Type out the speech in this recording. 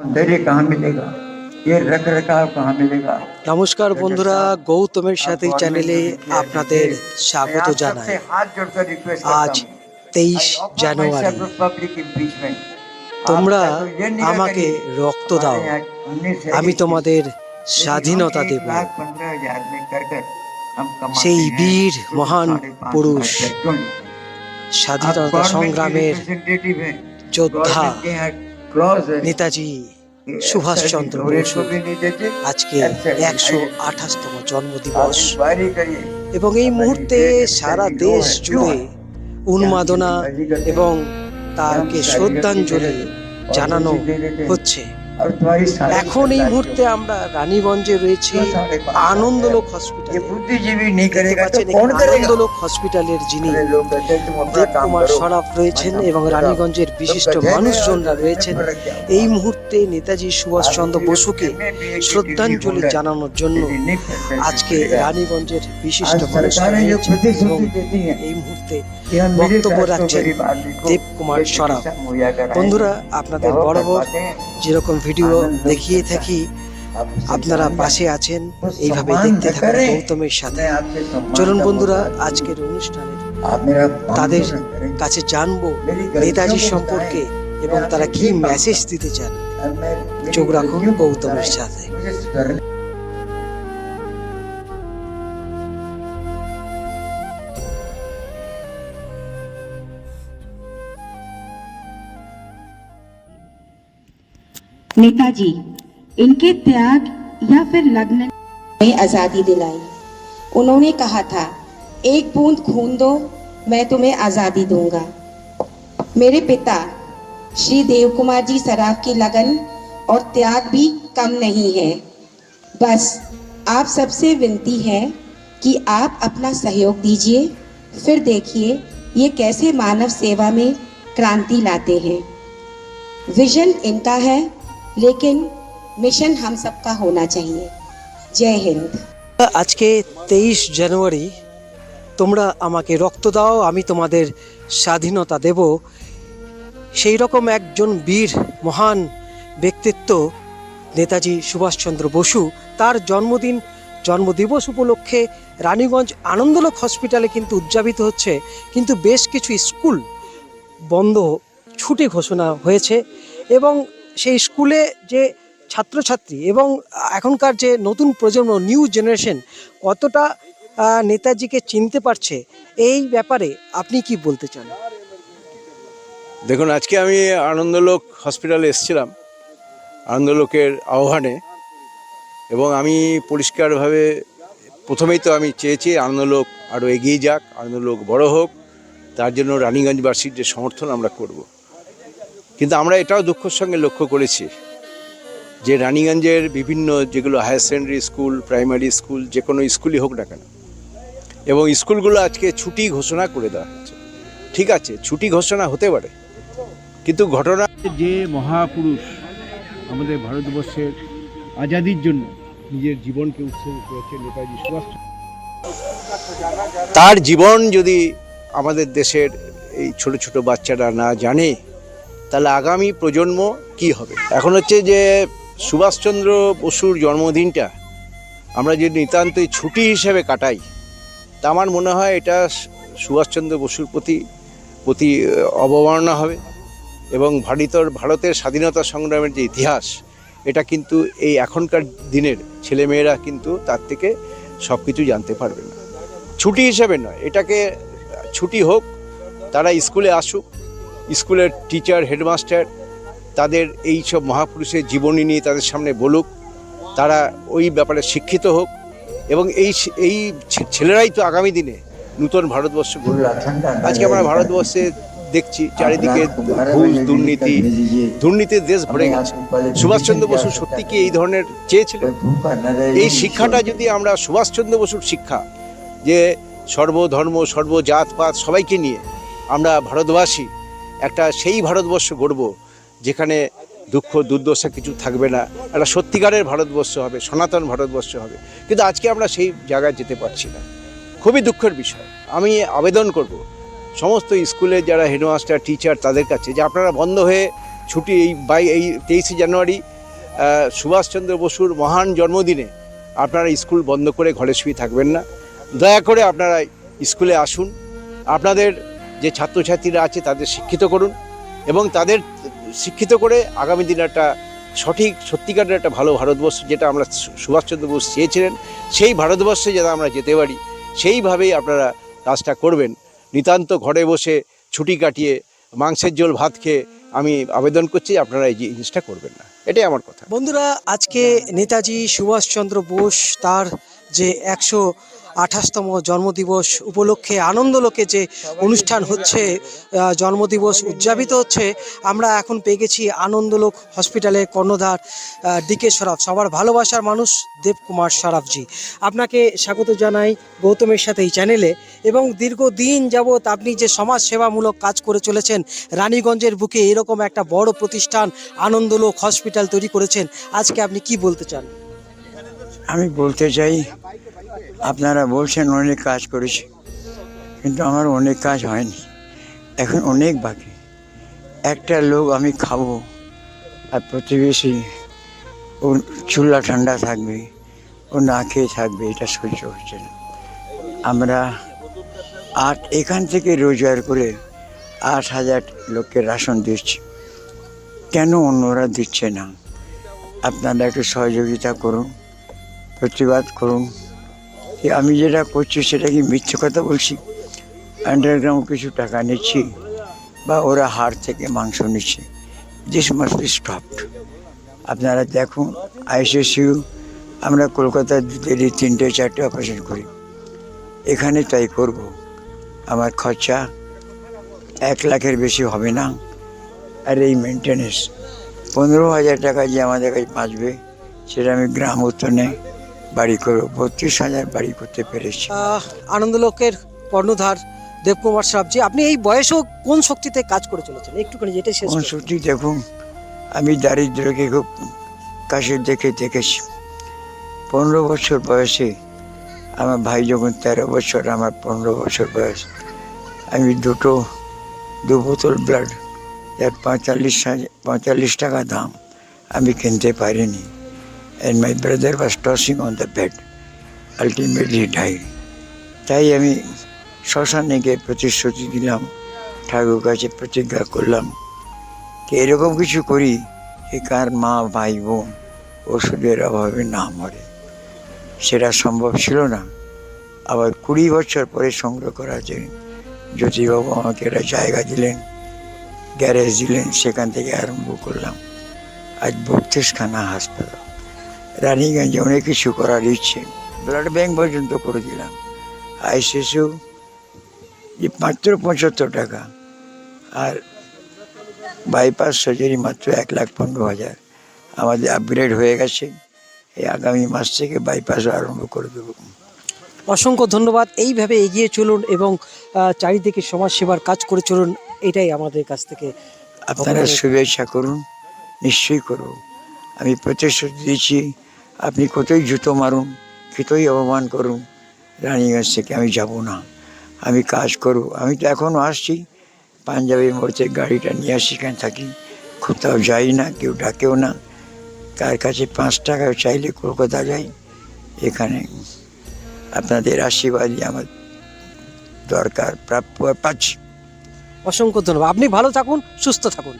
धैर्य कहाँ मिलेगा ये रख रखाव कहाँ मिलेगा নমস্কার বন্ধুরা গৌতমের সাথে চ্যানেলে আপনাদের স্বাগত मैं आप জানাই सबसे हाथ जोड़कर रिक्वेस्ट আজ তেইশ জানুয়ারি पब्लिक के बीच में তোমরা आप सबको ये निगाह আমাকে करिए, রক্ত দাও हमारे यहाँ उन्नीस है, আমি इक्कीस, তোমাদের लेकिन স্বাধীনতা हम দেব एक लाख पंद्रह हजार में कर कर हम कमाते সেই हैं, বীর तो মহান साढ़े पाँच পুরুষ लाख क्यों लेते हैं? आप স্বাধীনতা गवर्नमेंट के সংগ্রামের representative हैं, যোদ্ধা নেতাজি সুভাষচন্দ্র বসু আজকে একশো আঠাশতম জন্মদিবস। এবং এই মুহূর্তে সারা দেশ জুড়ে উন্মাদনা এবং তাকে শ্রদ্ধাঞ্জলি জানানো হচ্ছে। এখন এই মুহূর্তে আমরা রানীগঞ্জে রয়েছি আনন্দলোক হসপিটাল আনন্দলোক হসপিটালের যিনি দেবকুমার সরাফ রয়েছেন এবং রানীগঞ্জের বিশিষ্ট মানুষজনরা রয়েছেন। এই মুহূর্তে নেতাজি সুভাষচন্দ্র বসুকে শ্রদ্ধাঞ্জলি জানানোর জন্য আজকে রানীগঞ্জের বিশিষ্ট এই মুহূর্তে বক্তব্য রাখছেন দেবকুমার সরাফ। বন্ধুরা আপনাদের বরাবর যেরকম ভিডিও দেখিয়ে থাকি আপনারা পাশে আছেন এইভাবে দেখতে থাকেন গৌতমের সাথে। চলুন বন্ধুরা আজকের অনুষ্ঠানে তাদের কাছে জানব নেতাজির সম্পর্কে এবং তারা কি মেসেজ দিতে চান। চোখ রাখুন গৌতমের সাথে। नेताजी, इनके त्याग या फिर लग्न? में आज़ादी दिलाई। उन्होंने कहा था, एक बूंद खून दो, मैं तुम्हें आज़ादी दूँगा। मेरे पिता, श्री देव कुमार जी सराफ की लगन और त्याग भी कम नहीं है। बस, आप सबसे विनती है कि आप अपना सहयोग दीजिए, फिर देखिए ये कैसे मानव सेवा में क्रांति लाते हैं। विजन इनका है लेकिन मिशन हम सबका होना चाहिए जय हिंद আজকে তেইশ জানুয়ারি তোমরা আমাকে রক্ত দাও আমি তোমাদের স্বাধীনতা দেব সেই রকম একজন বীর মহান ব্যক্তিত্ব নেতাজি সুভাষচন্দ্র বসু তার জন্মদিন জন্মদিবস উপলক্ষে রানীগঞ্জ আনন্দলোক হসপিটালে কিন্তু উদযাপিত হচ্ছে কিন্তু বেশ কিছু স্কুল বন্ধ ছুটি ঘোষণা হয়েছে এবং সেই স্কুলে যে ছাত্রছাত্রী এবং এখনকার যে নতুন প্রজন্ম নিউ জেনারেশন কতটা নেতাজিকে চিনতে পারছে, এই ব্যাপারে আপনি কি বলতে চান দেখুন, আজকে আমি আনন্দলোক হসপিটালে এসেছিলাম, আনন্দলোকের আহ্বানে, এবং আমি পরিষ্কারভাবে প্রথমেই তো আমি চেয়েছি আনন্দলোক আরও এগিয়ে যাক, আনন্দলোক বড় হোক, তার জন্য রানীগঞ্জবাসীর যে সমর্থন আমরা করব। কিন্তু আমরা এটাও দুঃখের সঙ্গে লক্ষ্য করেছি যে রানীগঞ্জের বিভিন্ন যেগুলো higher secondary school primary school যে কোনো স্কুলই হোক না কেন এবং স্কুলগুলো আজকে ছুটি ঘোষণা করে দেওয়া হয়েছে ঠিক আছে ছুটি ঘোষণা হতে পারে কিন্তু ঘটনা যে মহাপুরুষ আমাদের ভারতবর্ষের আজাদির জন্য নিজের জীবনকে উৎসর্গ করেছে নেতাজি সুভাষ তার জীবন যদি আমাদের দেশের এই ছোট ছোট বাচ্চারা না জানে তাহলে আগামী প্রজন্ম কি হবে? এখন হচ্ছে যে সুভাষচন্দ্র বসুর জন্মদিনটা আমরা যে নিতান্তই ছুটি হিসেবে কাটাই, তা আমার মনে হয় এটা সুভাষচন্দ্র বসুর প্রতি প্রতি অবমাননা হবে এবং ভারতর, ভারতের স্বাধীনতা সংগ্রামের যে ইতিহাস, এটা কিন্তু এই এখনকার দিনের ছেলেমেয়েরা কিন্তু তার থেকে সব কিছু জানতে পারবে না। ছুটি হিসেবে নয়, এটাকে ছুটি হোক, তারা স্কুলে আসুক স্কুলের টিচার, হেডমাস্টার তাদের এই সব মহাপুরুষের জীবনী নিয়ে তাদের সামনে বলুক, তারা ওই ব্যাপারে শিক্ষিত হোক এবং এই এই ছেলেরাই তো আগামী দিনে নূতন ভারতবর্ষ গড়বে আজকে আমরা ভারতবর্ষে দেখছি চারিদিকে ঘুষ দুর্নীতি, দুর্নীতির দেশ ভরে গেছে। সুভাষচন্দ্র বসু সত্যি কি এই ধরনের চেয়েছিলেন এই শিক্ষাটা যদি আমরা সুভাষচন্দ্র বসুর শিক্ষা, যে সর্বধর্ম, সর্বজাতপাত সবাইকে নিয়ে আমরা ভারতবাসী একটা সেই ভারতবর্ষ গড়ব যেখানে দুঃখ, দুর্দশা কিছু থাকবে না। একটা সত্যিকারের ভারতবর্ষ হবে, সনাতন ভারতবর্ষ হবে। কিন্তু আজকে আমরা সেই জায়গায় যেতে পারছি না। খুবই দুঃখের বিষয়। আমি আবেদন করব সমস্ত স্কুলের যারা হেডমাস্টার, টিচার তাদের কাছে যে আপনারা বন্ধ হয়ে ছুটি এই বাই এই তেইশে জানুয়ারি সুভাষচন্দ্র বসুর মহান জন্মদিনে আপনারা স্কুল বন্ধ করে ঘরে শুয়ে থাকবেন না। দয়া করে আপনারা স্কুলে আসুন। আপনাদের যে ছাত্রছাত্রীরা আছে তাদের শিক্ষিত করুন এবং তাদের শিক্ষিত করে আগামী দিনে একটা সঠিক সত্যিকারের একটা ভালো ভারতবর্ষ যেটা আমরা সুভাষচন্দ্র বোস চেয়েছিলেন, সেই ভারতবর্ষে যাতে আমরা যেতে পারি, সেইভাবেই আপনারা কাজটা করবেন। নিতান্ত ঘরে বসে ছুটি কাটিয়ে মাংসের ঝোল, ভাত খেয়ে আমি আবেদন করছি আপনারা এই জিনিসটা করবেন না। এটাই আমার কথা। বন্ধুরা, আজকে নেতাজি সুভাষচন্দ্র বোস তার যে একশো আঠাশতম জন্মদিবস উপলক্ষে আনন্দলোকে যে অনুষ্ঠান হচ্ছে জন্মদিবস উদযাপিত হচ্ছে, আমরা এখন পেয়ে গেছি আনন্দলোক হসপিটালে কর্ণধার ডিকে সরাফ, সবার ভালোবাসার মানুষ দেবকুমার সরাফজি। আপনাকে স্বাগত জানাই গৌতমের সাথে এই চ্যানেলে এবং দীর্ঘদিন যাবৎ আপনি যে সমাজ সেবামূলক কাজ করে চলেছেন, রানীগঞ্জের বুকে এরকম একটা বড় প্রতিষ্ঠান আনন্দলোক হসপিটাল তৈরি করেছেন, আজকে আপনি কি বলতে চান? আমি বলতে চাই আপনারা বলছেন অনেক কাজ করেছি, কিন্তু আমার অনেক কাজ হয়নি। এখন অনেক বাকি। একটা লোক আমি খাব, আর প্রতিবেশী, ও চুলা ঠান্ডা থাকবে, ও না খেয়ে থাকবে, এটা সহ্য হচ্ছে না। আমরা আট, এখান থেকে রোজগার করে আট হাজার লোককে রাশন দিচ্ছি। কেন অন্যরা দিচ্ছে না? আপনারা একটু সহযোগিতা করুন, প্রতিবাদ করুন। যে আমি যেটা করছি সেটা কি মিথ্যে কথা বলছি? আন্ডারগ্রাউন্ড কিছু টাকা নিচ্ছি বা ওরা হাড় থেকে মাংস নিচ্ছে। দিস মাস্ট বি স্টপড আপনারা দেখুন আইসিসিউ আমরা কলকাতার ডেলি তিনটে, চারটে অপারেশন করি। এখানে তাই করব। আমার খরচা এক লাখের বেশি হবে না। আর এই মেনটেনেন্স পনেরো হাজার টাকা যে আমাদের কাছে বাঁচবে, সেটা আমি গ্রাম উত্তনে বাড়ি করে বত্রিশ হাজার বাড়ি করতে পেরেছি। আনন্দলোকের কর্ণধার দেবকুমার সাহাবজি আপনি এই বয়সেও কোন শক্তিতে কাজ করে চলেছেন? একটুখানি যেটা শেষ কোন। সত্যি দেখুন আমি দারিদ্রকে খুব কাছে দেখে দেখেছি। পনেরো বছর বয়সে আমার ভাই যখন তেরো বছর আমার পনেরো বছর বয়স আমি দুটো দু বোতল ব্লাড যার পঁয়তাল্লিশ পঁয়তাল্লিশ টাকা দাম আমি কিনতে পারিনি। And my brother was tossing on the bed ultimately die তাই আমি শ্মশানে প্রতিশ্রুতি দিলাম, ঠাকুর কাছে প্রতিজ্ঞা করলাম যে এরকম কিছু করি যে কার মা, ভাই, বোন ওষুধের অভাবে না মরে। সেটা সম্ভব ছিল না। আবার কুড়ি বছর পরে সংগ্রহ করা যায় জ্যোতিবাবু আমাকে একটা জায়গা দিলেন, গ্যারেজ দিলেন, সেখান থেকে আরম্ভ করলাম। আজ বত্রিশখানা হাসপাতাল। রানীগঞ্জে অনেক কিছু করার ইচ্ছে। ব্লাড ব্যাংক পর্যন্ত করে দিলাম। আইসিসিউ যে মাত্র পঁচাত্তর টাকা। আর বাইপাস সার্জারি মাত্র এক লাখ পনেরো হাজার। আমাদের আপগ্রেড হয়ে গেছে। এই আগামী মাস থেকে বাইপাস আরম্ভ করে দেবো। অসংখ্য ধন্যবাদ। এইভাবে এগিয়ে চলুন এবং চারিদিকে সমাজ সেবার কাজ করে চলুন। এটাই আমাদের কাছ থেকে আপনারা শুভেচ্ছা করুন। নিশ্চয়ই করুন আমি প্রতিশ্রুতি দিচ্ছি আপনি কতই জুতো মারুন, কতই অপমান করুন, রানীগঞ্জ থেকে আমি যাব না। আমি কাজ করব। আমি তো এখনও আসছি। পাঞ্জাবি মোড়তে গাড়িটা নিয়ে আসি, এখানে থাকি। কোথাও যাই না, কেউ ডাকেও না। কার কাছে পাঁচ টাকা চাইলে কলকাতা যাই। এখানে আপনাদের আশীর্বাদই আমার দরকার, প্রাপ্য, পাচ্ছি। অসংখ্য ধন্যবাদ। আপনি ভালো থাকুন, সুস্থ থাকুন।